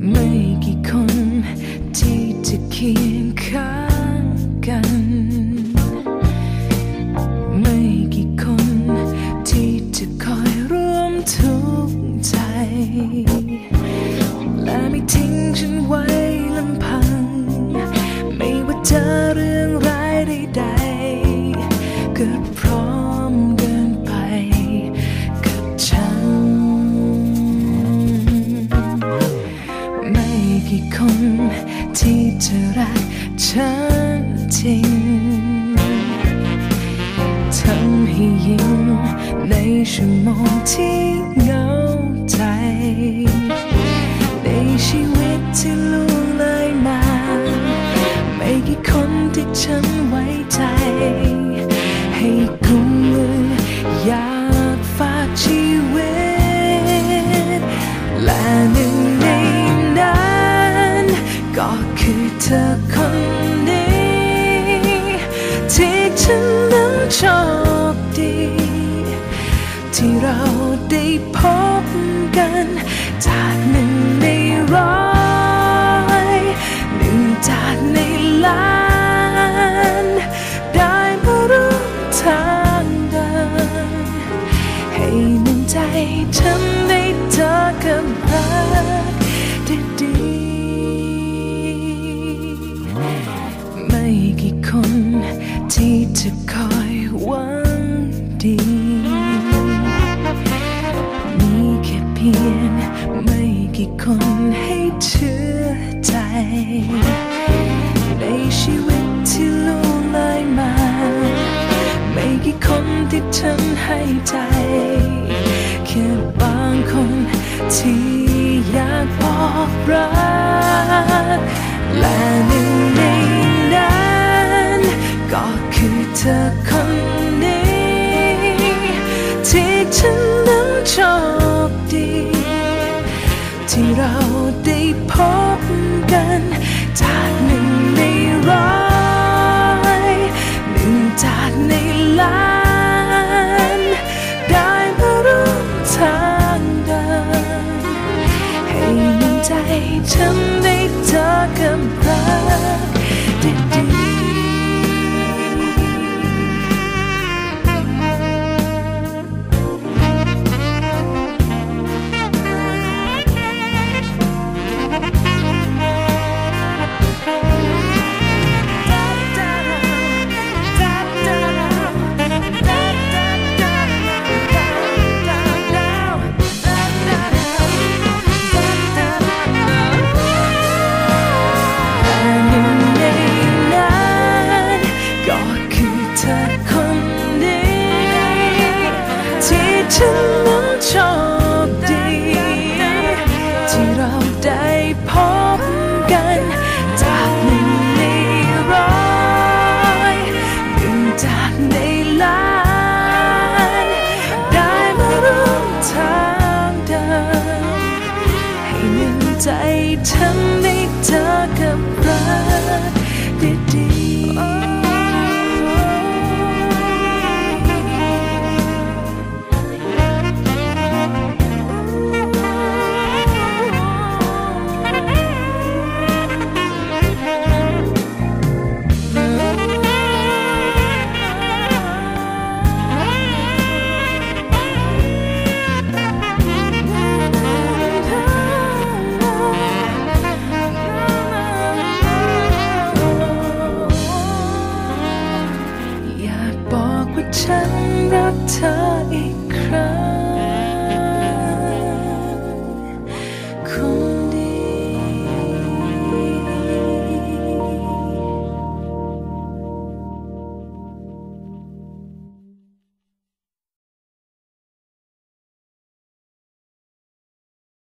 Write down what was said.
没。 ชั่วโมงที่เหงาใจ ในชีวิตที่ล่วงเลยมา ไม่กี่คนที่ฉันไว้ใจ ให้กุมมืออยากฝากชีวิต และหนึ่งในนั้นก็คือเธอคนนี้ ที่ฉันนั้นโชคดี ที่เราได้พบกันจากหนึ่งในร้อยหนึ่งจากในล้าน ได้มาร่วมทางเดินให้หนึ่งใจฉันได้เจอกับรักดี ไม่กี่คนที่จะคอยหวังดี คนให้เชื่อใจ ในชีวิตที่ล่วงเลยมา ไม่กี่คนที่ฉันให้ใจแค่บางคนที่อยากบอกรักและหนึ่งในนั้นก็คือเธอคนนี้ ที่ฉันนั้นชคดี ที่เราได้พบกัน จากหนึ่งในร้อยหนึ่งจากในล้าน ได้มาร่วมทางเดิน ให้หนึ่งใจฉันได้เจอกับรักดี ฉันนั้นโชคดี ที่เราได้พบกันจากหนึ่งในร้อยหนึ่งจากในล้านได้มาร่วมทางเดินให้หนึ่งใจฉัน เธออีกครั้ง